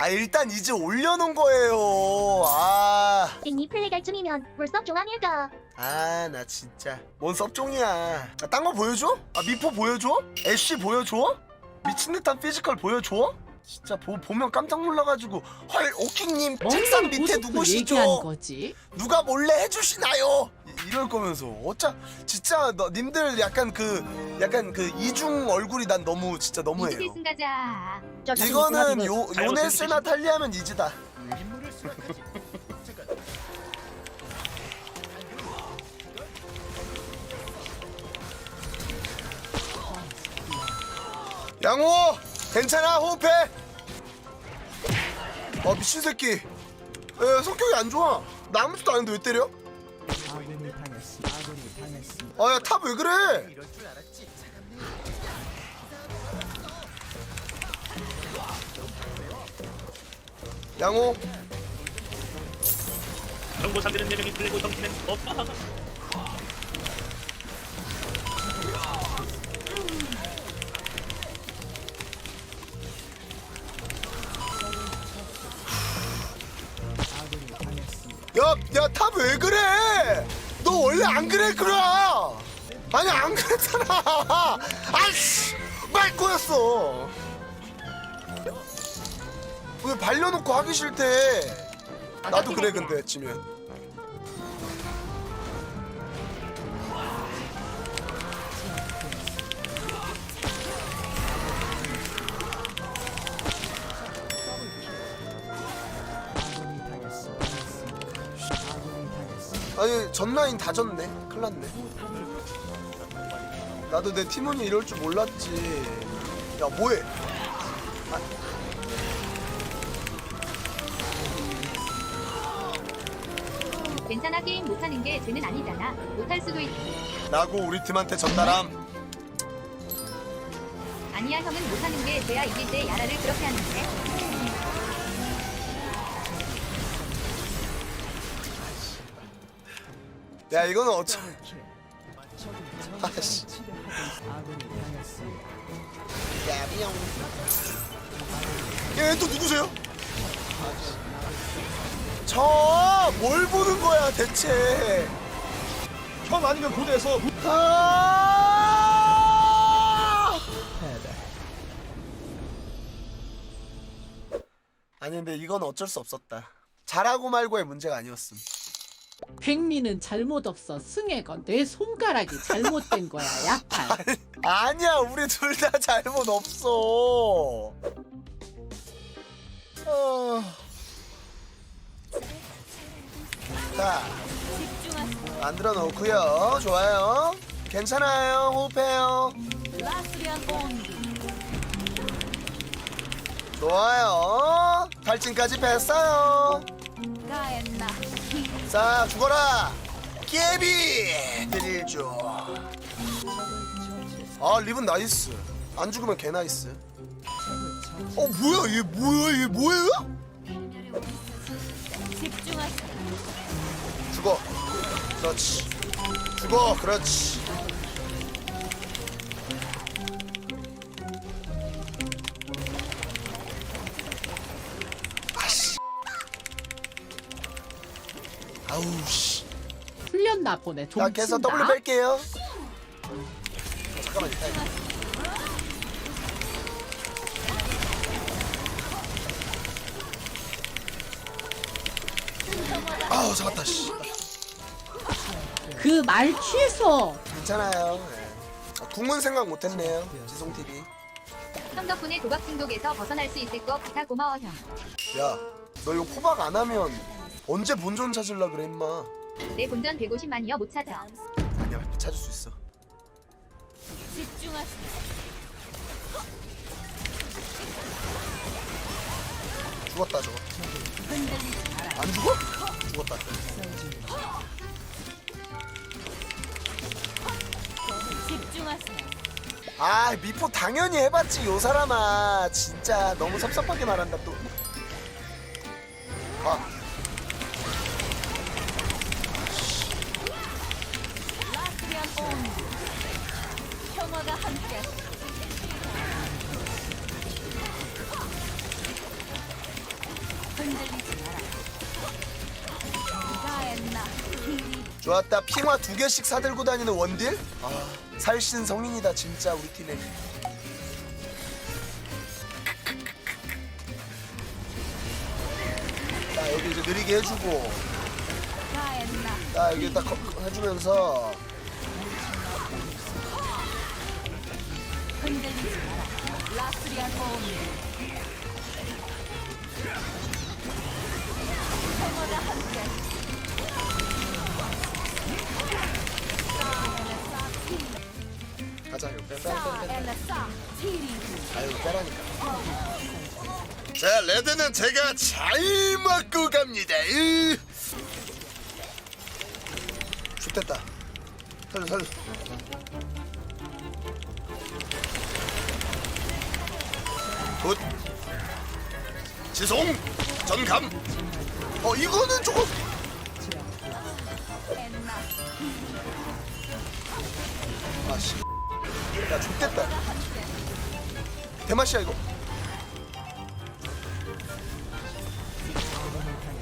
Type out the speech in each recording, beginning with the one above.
아 일단 이제 올려놓은 거예요 아 땡이 플레이 갈쯤이면 벌써 종아닐까? 아 나 진짜 뭔 섭종이야 아, 딴거 보여줘? 아 미포 보여줘? 애쉬 보여줘? 미친 듯한 피지컬 보여줘? 진짜 보, 보면 깜짝 놀라가지고 헐 오킹님 책상 밑에 누구시죠? 거지? 누가 몰래 해주시나요? 이- 이럴 거면서 어짜 진짜 너 님들 약간 그 약간 그 이중 얼굴이 난 너무 진짜 너무해요 이지대승 가자. 이거는 요 요네스나 탈리하면 이지다 양호 괜찮아 호흡해. 아 미친 새끼. 에 성격이 안 좋아. 나 아무것도 안 했는데 왜 때려? 아야 탑 왜 그래? 양호. 정보 상대는 4명이 끌고 덩치는 없다. 야, 야, 탑 왜 그래? 너 원래 안 그래, 그라? 아니, 안 그랬잖아. 아이씨, 말 꼬였어. 왜 발려놓고 하기 싫대? 나도 그래, 근데, 지면. 아니, 전 라인 다 졌네. 큰일 났네. 나도 내 팀원이 이럴 줄 몰랐지. 야, 뭐해? 괜찮아 게임 못하는 게 죄는 아니잖아. 못할 수도 있. 라고 우리 팀한테 전달함. 아니야 형은 못하는 게 죄야 이길 때 야라를 그렇게 하는데. 야, 이거는 어쩌. 아씨. 야, 미용. 얘또 누구세요? 저, 뭘 보는 거야, 대체. 형 아니면 고대에서 아! 아니 근데 이건 어쩔 수 없었다. 잘하고 말고의 문제가 아니었음. 백리는 잘못 없어. 승혜가 내 손가락이 잘못된 거야. 약간. 아니야, 우리 둘 다 잘못 없어. 어... 자, 만들어 놓고요. 좋아요. 괜찮아요. 호흡해요. 좋아요. 탈진까지 뺐어요. 자, 죽어라. 깨비 드릴죠. 아, 리븐 나이스. 안 죽으면 개 나이스. 어, 뭐야? 얘 뭐야? 얘 뭐예요? 죽어. 그렇지. 죽어. 그렇지. 나 보네. 좀 자, 계속 친다. W 뺄게요. 잠깐만. 아우 잡았다 씨. 그 말 취소. 괜찮아요. 네. 아, 궁은 생각 못했네요. 지송 TV. 형 덕분에 도박 중독에서 벗어날 수 있을 것 같아 고마워 형. 야, 너 이거 포박 안 하면 언제 본전 찾을라 그래 임마. 내 본전 150만이여 못 찾아. 아니야, 찾을 수 있어. 죽었다 저거. 안 죽어? 죽었다. 아 미포 당연히 해봤지 요 사람아 진짜 너무 섭섭하게 말한다 또. 아. 영화가 함께. 흔들리지 마라. 네가 했나? 좋았다. 핑화 두 개씩 사들고 다니는 원딜? 아, 살신 성인이다 진짜 우리 팀에. 자 여기 이제 느리게 해주고. 나? 여기 딱 해주면서. 가자 이거 빼빼빼빼 아유 빼라니까. 자 레드는 제가 잘 먹고 갑니다. 으. 좋됐다. 살려 살려 굿 지송 전감. 어 이거는 조금 아씨. 야 좋겠다. 대맛이야 이거.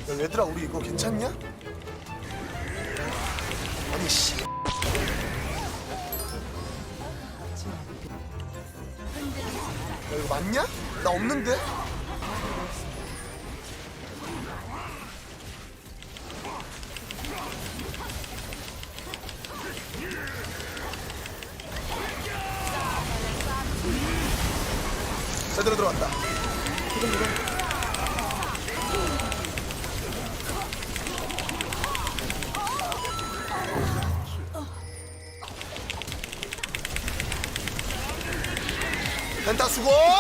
야 얘들아 우리 이거 괜찮냐? 아니 씨. 야, 이거 맞냐? 나 없는데? 제대로 들어갔다. 펜타 수고!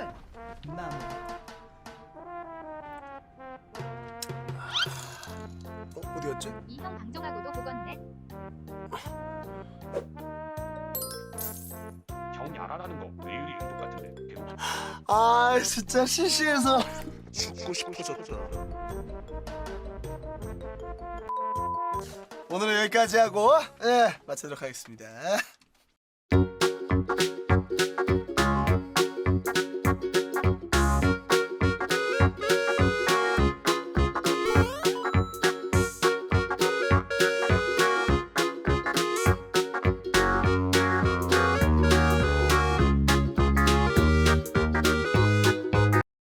키만의 큰 나무. 어, 어디 갔지? 이형 방종하고도 보건네. 형 야라라는 거 매일이 똑같은데. 아, 진짜 CC에서 죽고 싶어졌다. 오늘은 여기까지 하고 예, 마치도록 하겠습니다.